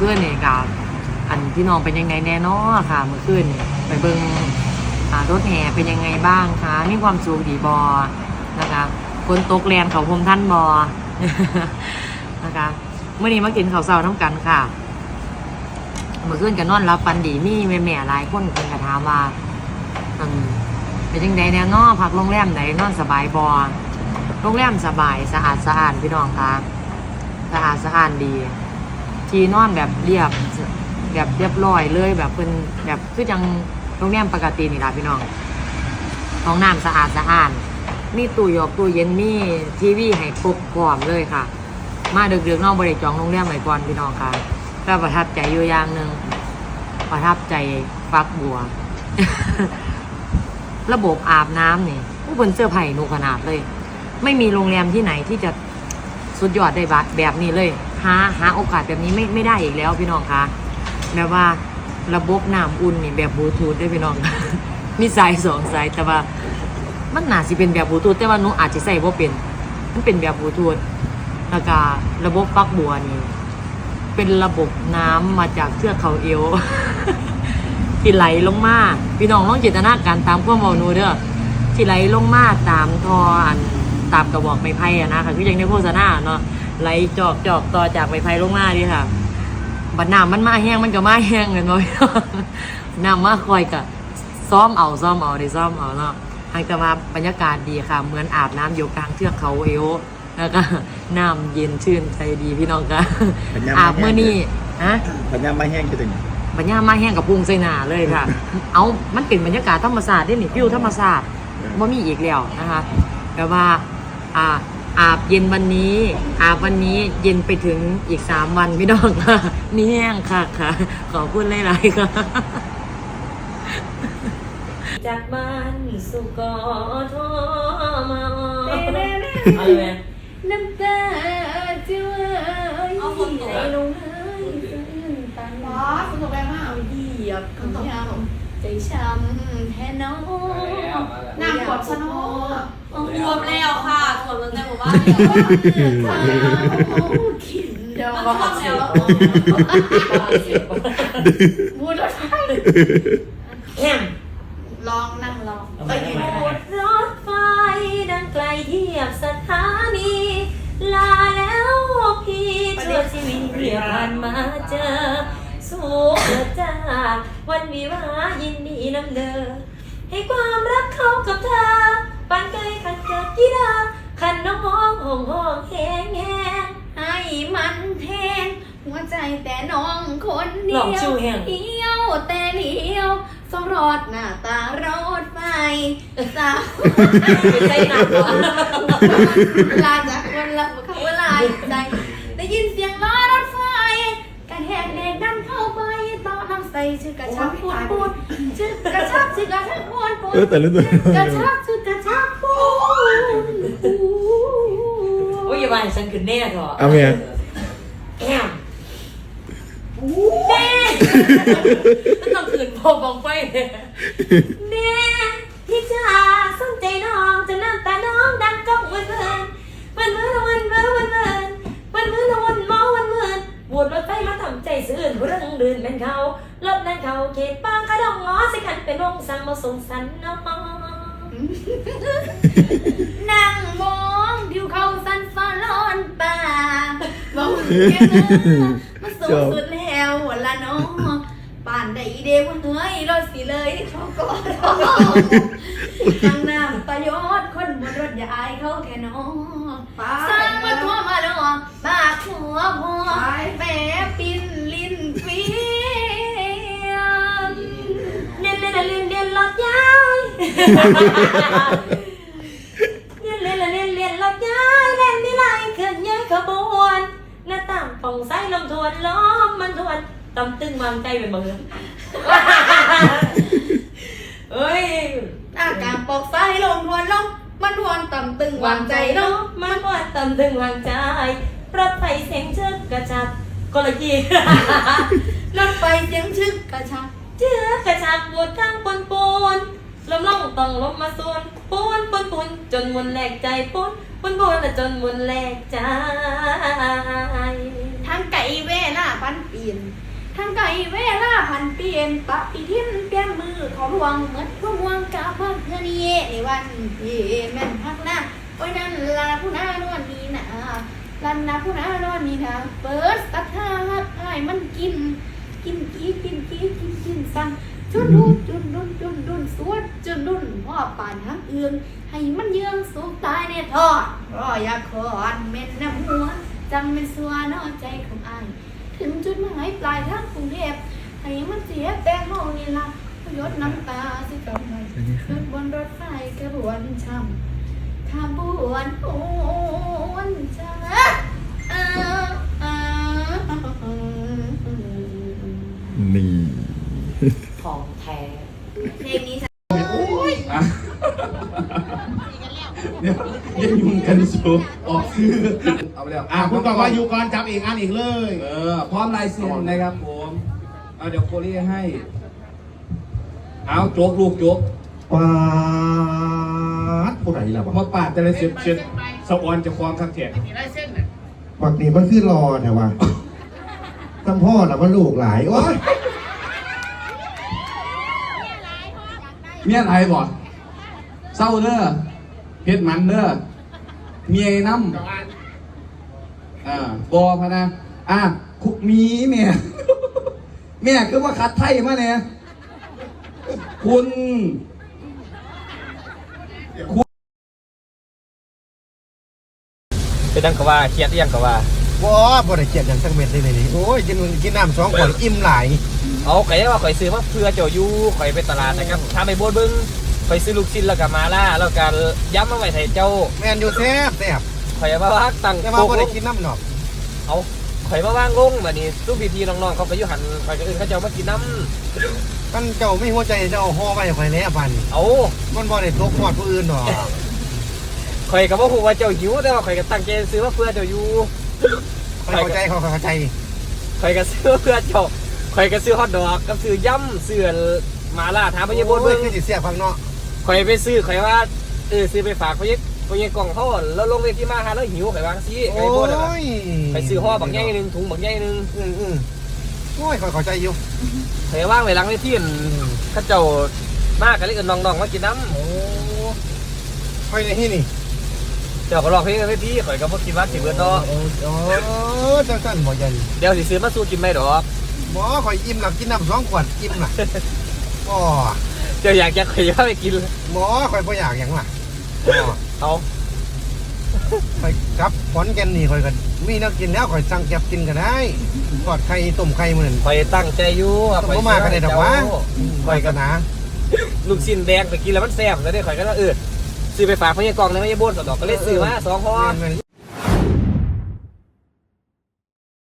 คืนนี่กับอันพี่น้องเป็นยังไงแน่นอค่ะ เมื่อคืนนี่ไปเบิงอ่ารถแห่เป็นยังไงบ้างคะมีความสุขดีบอนะคะคนตกแรงเขาพรมท่านบอนะคะเมื่อนี้มากินข้าวเช้าน้ำกันค่ะ เมื่อคืนกันนอนรับฟันดีมีแม่แม่ๆหลายคนคนกระถามว่าเป็นยังไงแนวนอพักโรงแรมไหนนอนสบายบอโรงแรมสบายสะอาดสะอาดพี่น้องคะสะอาดสะอาดดี ที่นอนแบบเรียบแบบเรียบร้อยเลยแบบเป็นแบบคือจังโรงแรมปกตินี่ล่ะพี่น้องห้องน้ำสะอาดสะอาดมีตู้หยอกตู้เย็นมีทีวีให้ครบพร้อมเลยค่ะ มาเดึกๆนอกบริจองโรงแรมไว้ก่อนพี่น้องค่ะก็ประทับใจอยู่อย่างหนึ่งประทับใจฟักบัว ระบบอาบน้ำนี่ผู้บนเสื้อไผ่หนูขนาดเลย ไม่มีโรงแรมที่ไหนที่จะสุดยอดได้บะแบบนี้เลย หาหาโอกาสแบบนี้ไม่ไม่ได้อีกแล้วพี่น้องคะแบบว่าระบบน้ำอุ่นนี่แบบบลูทูธด้วยพี่น้อง มีสายสองสายแต่ว่ามันน่าสิเป็นแบบบลูทูธแต่ว่าหนูอาจจะใส่บ่เป็นมันเป็นแบบบลูทูธแล้วก็ระบบฟักบัวนี่เป็นระบบน้ำมาจากเทือกเขาเอวที่ไหลลงมาพี่น้องลองจินตนาการตามความเมาหนูเด้อที่ไหลลงมาตามทออันตามกระบอกไม้ไผ่อะนะคะคือยังในโฆษณาเนาะ ไหลจอกจอกต่อจากไม้ไผ่ลงมาดิค่ะ บัดน้ำมันมาแห้งมันก็มาแห้งเงินบ่พี่น้องน้ำมาคอยกะซ้อมเอาซ้อมเอาได้ซ้อมเอาเนาะให้กมาบรรยากาศดีค่ะ เหมือนอาบน้ำอยู่กลางเทือกเขาเอวแล้วก็น้ำเย็นชื่นใจดีพี่น้องค่ะเป็นน้ำอาบเมื่อนี้ฮะปัญญาไม่แห้งจะถึงบรรยากาศมาแห้งกับพุงใส่หนาเลยค่ะ เอามันเป็นบรรยากาศธรรมศาสตร์ได้นี่ฟิวธรรมศาสตร์ว่ามีอีกแล้วนะคะแต่ว่าอ่า อาบเย็นวันนี้ อาบวันนี้เย็นไปถึงอีกสามวันพี่น้องค่ะนี่แห้งค่ะค่ะ ขอบคุณหลายๆค่ะ จากบ้านสุกอทอมาเอาเลยน้ำตาจะไหลไหลลงให้ซื่นตันบอสสนุกแรงมากเอาเหยียบคำยำ ใจช้ำแทนน้องน้ำกดสนุกรวมแล้วค่ะรวมตั้งแต่หมู่บ้านขินเดียวรวมแล้วพูดรถไฟแห้งลองนั่งลองไปเอ้ยเอาไปยืนรถไฟดังไกลเทียบสถานีลาแล้วพี่ชื่อชีวิตเรียผ่านมาเจอ สู้เถิดจ้าวันวิวายินดีนำเดอให้ความรักเข้ากับเธอปานไกลขันเกิดกีดาขันน้องห้องห้องห้องแหงแหงให้มันแทงหัวใจแต่น้องคนเดีหลอกยวชูแห้ง เดียวแต่เดียวสองรอดหน้าตารถไฟสาวเป็นใจหนักหรอลาจาก ชื่อกระชับปูนปูนชื่อกระชับชื่อกระชับปูนปูนเออแต่ละตัวกระชับชื่อกระชับปูนปูโอ้ยอย่าว่าให้ฉันขึ้นแน่เถอะเอาเมียแอมแม่มันต้องขึ้นพอบองไฟเลย รถไฟมาทำใจซื่นผู้เรื่องดื่นเป็นเขารถนั้นเขาเขตบางกระดองงอสิขันเป็นวงสั่งมาส่งสันน้องนั่งมองทิวเขาสันฟ้าร้อนป่าบอกแกมาสูงสุดแล้วละน้องป่านใดเดวันเฮ้ยรถสิเลยเขาก็รอทางน้ำประโยชน์คนบนรถอย่าอายเขาแค่น้องไปสร้างมาทั่วมาดองบากหัวพอแม่ปิ เรียนเรียนเรียนเรียนรถย้ายเล่นที่ไรเคลื่อนย้ายขบวนหน้าต่างป่องไส้ลมทวนล้อมมันทวนตำตึงวางใจเป็นมือเอ้ยหน้ากากปอกซ้ายลงทวนลงมันทวนต่ำตึงวางใจเนาะมันว่าตำตึงวางใจรถไฟเสียงชิดกระชับกลยีรถไฟเสียงชึกกระชับเจือกระชับปวดข้างปนปน ล้มล่องต้องลบมมาส่วนปูนปนปนจนมุนแหลกใจปนปนปนและจนมุนแหลกใจทางไก่เวลาพันเปลี่ยนทางไก่เวลาพันเปลี่ยนปฏิทินเปลี่ยนมือของหลวงเหมือนพวงวงกาพักเธอนี่ในวันที่แม่นพักหน้าโอ้ยนั่นลาผู้น้านวลนี้นะลันนาผู้น้านวลนี้นะเปิดตัดท่าฮักให้มันกิน กินกี้กินกี้กินกินสั่ง จุดดุนจุดดุนจุดดุนสวดจุดดุนพ่อป่านฮักเอืองให้มันเยืองสุกตายในทอดรออยากขอนเม็ดน้ำหัวจังเป็นสัวนอใจของอายถึงจุดหมายปลายทางกรุงเทพให้มันเสียแต่ห้องนี่ละหยดน้ำตาสิกำไมขึ้นบนรถไฟกระบวนช้ำขบวนโอนช้ำเออเออนี่ ของแท้ เพลงนี้ยังยุ่งกันสูออกซื้อเอาไปแล้วอะคุณบอกว่าอยู่ก่อนจับอีกอันอีกเลย เออ พร้อมลายเซ็นนะครับผมเอาเดี๋ยวโคลี่ให้ เอาโจ๊กลูกโจ๊กปาดผู้ใดล่ะวะมาปาดแต่ละเซ็นเซ็นสวอนจะความคักแขกวักนี้มันคือรอแต่ว่าทั้งพ่อแล้วก็ลูกหลายโอ้ย เมียไหนบ่เศร้าเด้อเฮ็ดมันเด้อเมียน้ำอ่าบอพะนะอะคุกมีเมียเมียคือว่าคัดไทยมาเนี่ยคุณเป็นดังกว่าเครียดเรียงกว่าว้าบ่ได้เกลียดอย่างสักเม็ดเลยนี่โอ้ยกินกินน้ำสองขวดอิ่มหลาย เอาไก่ว่าข่อยซื้อมาเพื่อเจ้าอยู่ข่อยไปตลาดนะครับถ้าไปโบนเบิ้งข่อยซื้อลูกชิ้นแล้วก็มาล่าแล้วก็ย้ำมาไว้ให้เจ้าแมนอยู่แซ่บแซ่บข่อยมาว่างตั้งแต่โต๊ะว่าบ่ได้กินน้ำหนอกเอาข่อยมาว่างลงแบบนี้ลูกพี่ๆน้องๆเขาก็อยู่หันข่อยก็อื่นเขาเจ้ามากินน้มันเจ้าไม่หัวใจเจ้าห่อไว้ข่อยแล้วพันำเอามันบ่ได้ตกหอดผู้อื่นหรอกข่อยก็บ่ฮู้ว่าเจ้าหิวแต่ว่าข่อยก็ตั้งใจซื้อมาเพื่อเจ้าอยู่ข่อยเข้าใจเขาเข้าใจข่อยก็ซื้อมาเพื่อเจ้า ข่อยก็ซื้อฮอทดอกกับซื้อยำซื้อมาล่าถามไปยังโบนโอ้เบิ้ยงคือสิเสียฟังเนาะข่อยไปซื้อข่อยว่าเออซื้อไปฝากพ่อยังพ่อยังกล่องเขาแล้วลงเวทีมาหาแล้วหิวข่อยวางซีโอ้ไอ้โบดอะยไปซื้อห่อบักใหญ่หนึงถุงบักใหญ่หนึงอืมอืมโอ้ยข่อยเข้าใจอยู่ข่อยว่างไว้หลังเวทีอั่นเขาเจ้ามากันเลยกันน้องๆมากินน้โอ้ข่อยในที่นี่ำเจ้าก็ร้องเพลงกันเวทีข่อยก็บ่คิดว่าสิเบิดดอกโอ้โอ้จังซั่นบ่ใหญ่เดี๋ยวสิซื้อมาสู้กินไม่ดอก บ่ข่อยอิ่มหลับกินน้ำสองขวดอิ่มล่ะบ่เจ้าอยากจะข่อยว่าไปกินบ่ข่อยบ่อยากหยังล่ะบ่เอาข่อยกลับขอนแก่นนี่ข่อยก็มีแนวกินแล้วข่อยสั่งแก็บกินก็ได้ทอดไข่ต้มไข่มื้อนั้นข่อยตั้งใจอยู่ว่าต้องบ่มากันได้ดอกวะ ข่อยก็นะลูกชิ้นแดงไปกินแล้วมันแซ่บแล้วได้ข่อยก็ว่าเออซื้อไปฝากพ่อยังกล่องในไม่ใช่โบนสดดอกก็เลยซื้อมาสองห่อ แม่น